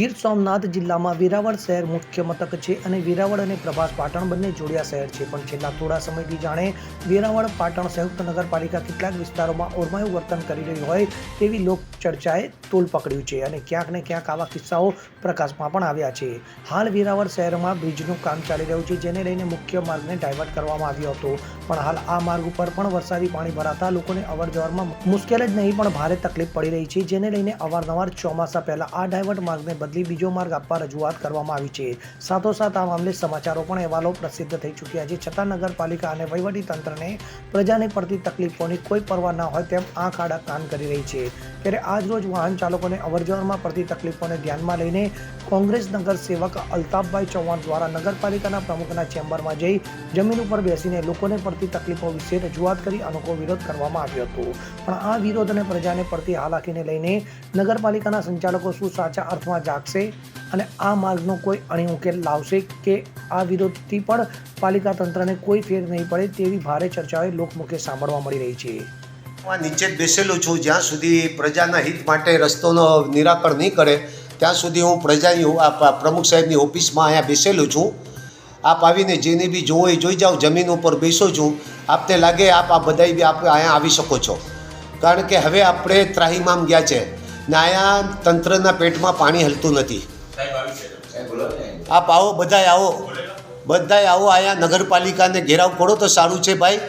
ગીર સોમનાથ જિલ્લામાં વેરાવળ શહેર મુખ્ય મથક છે અને વેરાવળ અને પ્રભાસ પાટણ બંને જોડિયા શહેર છે. પણ છેલ્લા થોડા સમયથી જાણે વેરાવળ, પાટણ સંયુક્ત નગરપાલિકા કેટલાક વિસ્તારોમાં ઓરમાયું વર્તન કરી રહી હોય તેવી લોક ચર્ચાએ તોલ પકડ્યું છે અને ક્યાંક ને ક્યાંક આવા કિસ્સાઓ પ્રકાશમાં પણ આવ્યા છે. હાલ વેરાવળ શહેરમાં બ્રિજનું કામ ચાલી રહ્યું છે, જેને લઈને મુખ્ય માર્ગને ડાયવર્ટ કરવામાં આવ્યો હતો. પણ હાલ આ માર્ગ ઉપર પણ વરસાદી પાણી ભરાતા લોકોને અવરજવરમાં મુશ્કેલ જ નહીં, પણ ભારે તકલીફ પડી રહી છે, જેને લઈને અવારનવાર ચોમાસા પહેલાં આ ડાયવર્ટ માર્ગને બદલી બીજો માર્ગ આપવા રજૂઆત કરવામાં આવી છે. સાથોસાથ આ મામલે સમાચારો પણ અહેવાલો પ્રસિદ્ધ થઈ ચૂક્યા છે. છતાં નગરપાલિકા અને વહીવટીતંત્રને પ્રજાને પડતી તકલીફોની કોઈ પરવા ન હોય તેમ આંખ આડા કાન કરી રહી છે. ત્યારે આજ રોજ વાહન ચાલકોને અવરજવરમાં પડતી તકલીફોને ધ્યાનમાં લઈને કોંગ્રેસ નગર સેવક અલ્તાફભાઈ ચૌહાણ દ્વારા નગરપાલિકાના પ્રમુખના ચેમ્બરમાં જઈ જમીન ઉપર બેસીને લોકોને પડતી તકલીફો વિશે રજૂઆત કરી અનોખો વિરોધ કરવામાં આવ્યો હતો. પણ આ વિરોધ અને પ્રજાને પડતી હાલાકીને લઈને નગરપાલિકાના સંચાલકો શું સાચા અર્થમાં જાગશે અને આ માર્ગનો કોઈ અણી ઉકેલ લાવશે કે આ વિરોધથી પણ પાલિકા તંત્રને કોઈ ફેર નહીં પડે તેવી ભારે ચર્ચાઓ લોકમુખે સાંભળવા મળી રહી છે. નીચે જ બેસેલો છું. જ્યાં સુધી પ્રજાના હિત માટે રસ્તોનો નિરાકરણ નહીં કરે, ત્યાં સુધી હું પ્રજાની પ્રમુખ સાહેબની ઓફિસમાં અહીંયા બેસેલો છું. આપ આવીને જેને બી જોવો એ જોઈ જાઓ, જમીન ઉપર બેસો છું. આપને લાગે આપ આ બધાય બી આપ અહીંયા આવી શકો છો. કારણ કે હવે આપણે ત્રાહીમામ ગયા છે. ને અહીંયા તંત્રના પેટમાં પાણી હલતું નથી. આપ આવો બધાય આવો. બધાય આવો અહીંયા નગરપાલિકાને ઘેરાવ કરો તો સારું છે ભાઈ.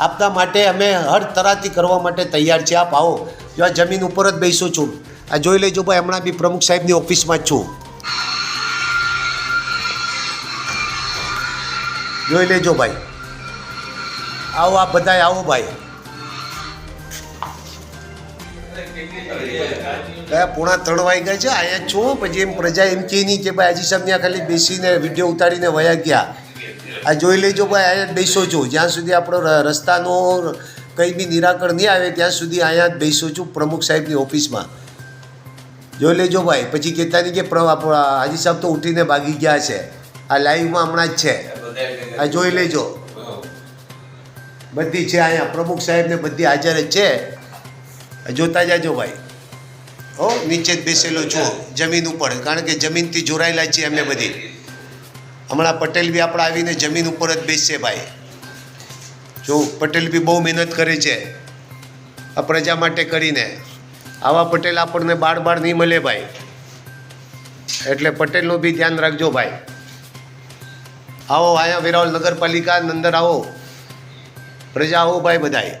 આપના માટે અમે હર તરાતી કરવા માટે તૈયાર છે આપ આવો. જો આ જમીન ઉપર જ બેસું છું. આ જોઈ લેજો ભાઈ હમણાં બી પ્રમુખ સાહેબની ઓફિસમાં જ છું. જોઈ લેજો ભાઈ. આવો આ બધાય આવો ભાઈ. પોણા ત્રણ વાગી ગયા છે અહીંયા છું. પછી એમ પ્રજા એમ કે નહીં કે ભાઈ હજી સાહેબ ત્યાં ખાલી બેસીને વીડિયો ઉતારીને વયા ગયા. આ જોઈ લેજો ભાઈ અહીંયા જ બેસો છો. જ્યાં સુધી આપણો રસ્તાનો કંઈ બી નિરાકરણ નહીં આવે ત્યાં સુધી અહીંયા જ બેસો છું પ્રમુખ સાહેબની ઓફિસમાં. જોઈ લેજો ભાઈ પછી કહેતા નહીં કે હાજી સાહેબ તો ઉઠીને ભાગી ગયા છે. આ લાઈવમાં હમણાં જ છે. આ જોઈ લેજો. બધી છે અહીંયા પ્રમુખ સાહેબને બધી હાજર જ છે. જોતા જાજો ભાઈ. હો, નીચે જ બેસેલો છું જમીન ઉપર. કારણ કે જમીનથી જોડાયેલા છીએ અમે બધી. હમણાં પટેલ બી આપણે આવીને જમીન ઉપર જ બેસશે ભાઈ. જો, પટેલ બી બહુ મહેનત કરે છે. આ પ્રજા માટે કરીને. આવા પટેલ આપણને બાર બાર નહીં મળે ભાઈ. એટલે પટેલનું બી ધ્યાન રાખજો ભાઈ. આવો અહીંયા વેરાવળ નગરપાલિકા અંદર આવો. પ્રજા આવો ભાઈ બધાય.